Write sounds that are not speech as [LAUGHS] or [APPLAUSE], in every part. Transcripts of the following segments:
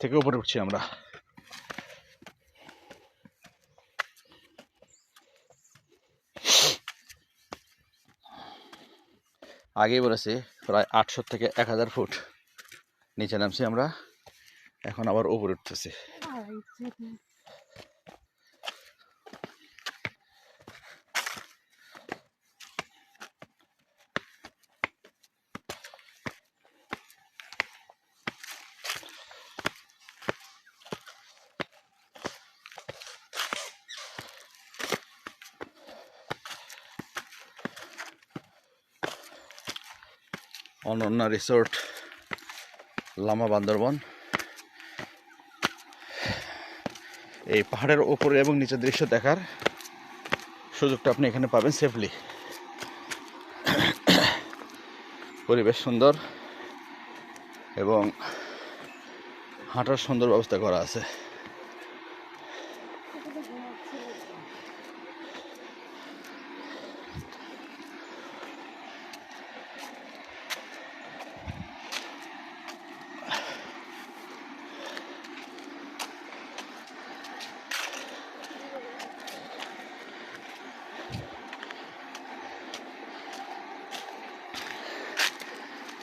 থেকে উপরে উঠছি আমরা। আগেই বলেছি, প্রায় আটশো থেকে এক হাজার ফুট নিচে নামছি আমরা। এখন আবার উপরে উঠতেছি। অনন্যা রিসোর্ট, লামা বান্দরবন। এই পাহাড়ের ওপরে এবং নিচের দৃশ্য দেখার সুযোগটা আপনি এখানে পাবেন সেফলি পরিবেশ সুন্দর এবং হাঁটার সুন্দর ব্যবস্থা করা আছে।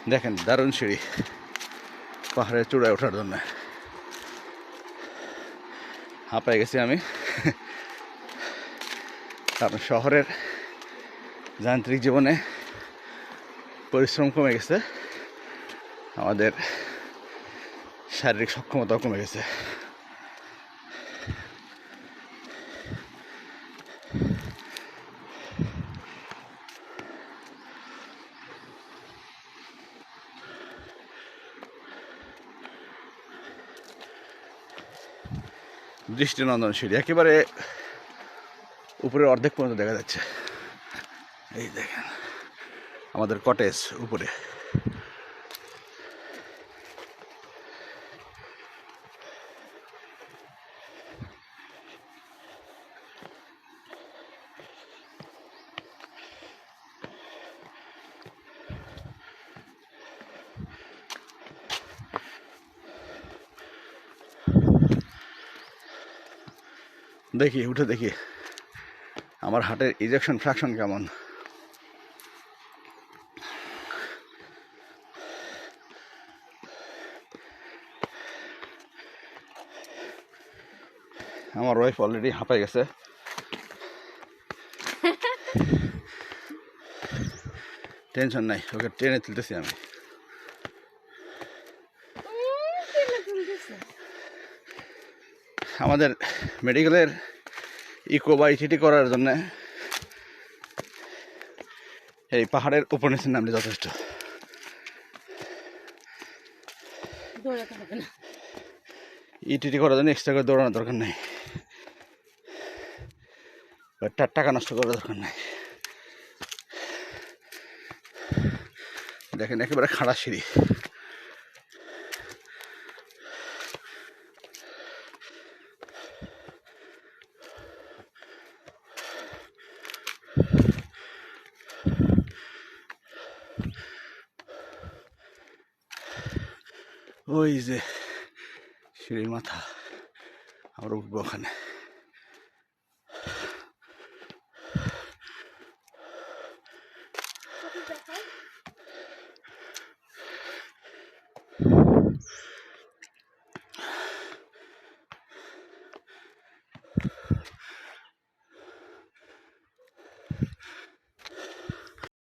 দেখেন, দারুণ সিঁড়ি। পাহাড়ের চূড়ায় ওঠার জন্য। হাঁপায় গেছি আমি। কারণ শহরের যান্ত্রিক জীবনে পরিশ্রম কমে গেছে। আমাদের শারীরিক সক্ষমতাও কমে গেছে। দৃষ্টিনন্দন সিঁড়ি। একেবারে উপরে অর্ধেক পর্যন্ত দেখা যাচ্ছে। এই দেখেন আমাদের কটেজ উপরে। দেখি উঠে দেখি। আমার হার্টের ইজেকশন ফ্র্যাকশন কেমন? আমার ওয়াইফ অলরেডি হাঁপাই গেছে। [LAUGHS] টেনশন নাই ওকে ট্রেনে তুলতেছি আমি। আমাদের মেডিকেলের ইকো বা ইটিটি করার জন্যে এই পাহাড়ের উপর নিচে নামলে যথেষ্ট। না। ইটিটি করার জন্য এক্সট্রা করে দৌড়ানোর দরকার নেই। টা- টাকা নষ্ট করার দরকার নেই। দেখেন একেবারে খাড়া সিঁড়ি। Oi, Shri Mata. Arup Bohan. you